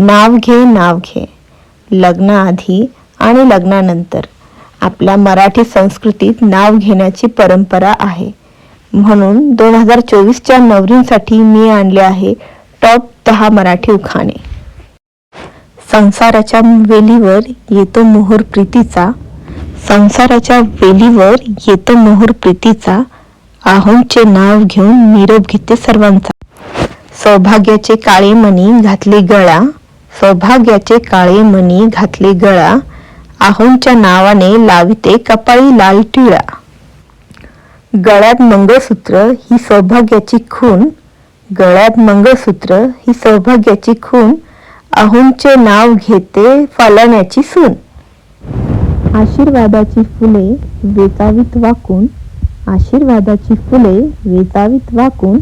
नाव घे नाव घे. लग्नाआधी आणि लग्नानंतर आपल्या मराठी संस्कृतीत नाव घेण्याची परंपरा आहे. म्हणून दोन हजार चोवीसच्या नवरींसाठी मी आणले आहे टॉप दहा मराठी उखाणे. संसाराच्या वेलीवर येतो मोहर प्रीतीचा. संसाराच्या वेलीवर येतो मोहर प्रीतीचा. आहोंचे नाव घेऊन निरोप घेते सर्वांचा. सौभाग्याचे काळे मणी घातले गळा. सौभाग्याचे काळे मणी घातले गळा. आहोंच्या नावाने लाविते कपाळी लाल टिळा गळ्यात मंगळसूत्र ही सौभाग्याची खून गळ्यात मंगळसूत्र ही सौभाग्याची खून अहोंचे नाव घेते फलण्याची सून. आशीर्वादाची फुले वेचावीत वाकून. आशीर्वादाची फुले वेचावीत वाकून.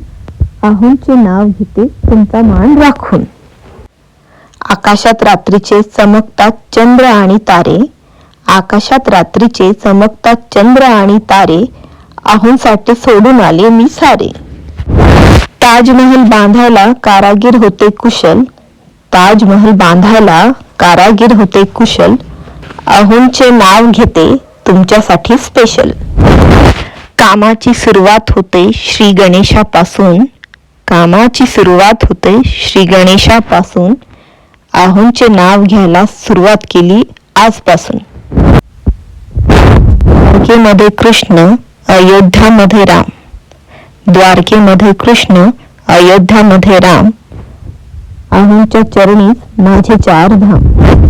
अहोंचे नाव घेते तुमचा मान राखून. आकाशात रात्रीचे चमकतात चंद्र आणि तारे. आकाशात रात्रीचे चमकतात चंद्र आणि तारे. अहोंसाठी सोडून आले मी सारे. ताजमहल बांधायला कारागीर होते कुशल. ताजमहल बांधायला कारागीर होते कुशल. अहोंचे नाव घेते तुमच्यासाठी स्पेशल कामाची सुरुवात होते श्री गणेशापासून. कामाची सुरुवात होते श्री गणेशापासून. आहोंचे नाव घ्यायला सुरुवात केली आजपासून. द्वारकेमध्ये कृष्ण अयोध्यामध्ये राम. द्वारकेमध्ये कृष्ण अयोध्यामध्ये राम. आहोंच्या चरणीच माझे चार धाम.